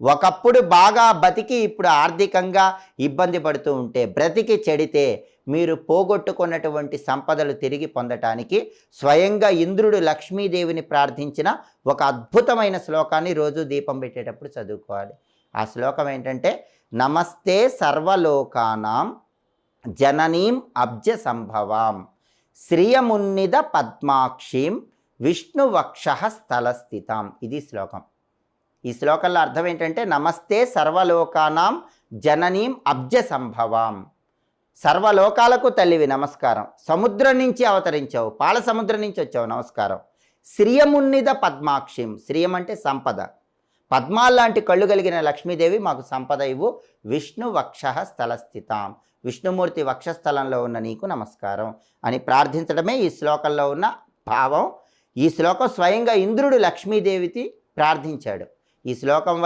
ఒకప్పుడు బాగా బతికి ఇప్పుడు ఆర్థికంగా ఇబ్బంది పడుతూ ఉంటే బ్రతికి చెడితే మీరు పోగొట్టుకున్నటువంటి సంపదలు తిరిగి పొందటానికి స్వయంగా ఇంద్రుడు లక్ష్మీదేవిని ప్రార్థించిన ఒక అద్భుతమైన శ్లోకాన్ని రోజు దీపం పెట్టేటప్పుడు చదువుకోవాలి. ఆ శ్లోకం ఏంటంటే నమస్తే సర్వలోకానాం జననీం అబ్జ సంభవాం శ్రియమున్నిద పద్మాక్షీం విష్ణువక్ష స్థలస్థితాం. ఇది శ్లోకం. ఈ శ్లోకంలో అర్థం ఏంటంటే నమస్తే సర్వలోకానాం జననీం అబ్జ సంభవాం సర్వలోకాలకు తల్లివి నమస్కారం. సముద్రం నుంచి అవతరించావు పాల సముద్రం నుంచి వచ్చావు నమస్కారం. శ్రియమున్నిద పద్మాక్షిం. శ్రియం అంటే సంపద. పద్మాల్లాంటి కళ్ళు కలిగిన లక్ష్మీదేవి మాకు సంపద ఇవ్వు. విష్ణు వక్ష స్థలస్థితాం. విష్ణుమూర్తి వక్షస్థలంలో ఉన్న నీకు నమస్కారం అని ప్రార్థించడమే ఈ శ్లోకంలో ఉన్న భావం. ఈ శ్లోకం స్వయంగా ఇంద్రుడు లక్ష్మీదేవికి ప్రార్థించాడు. ఈ శ్లోకం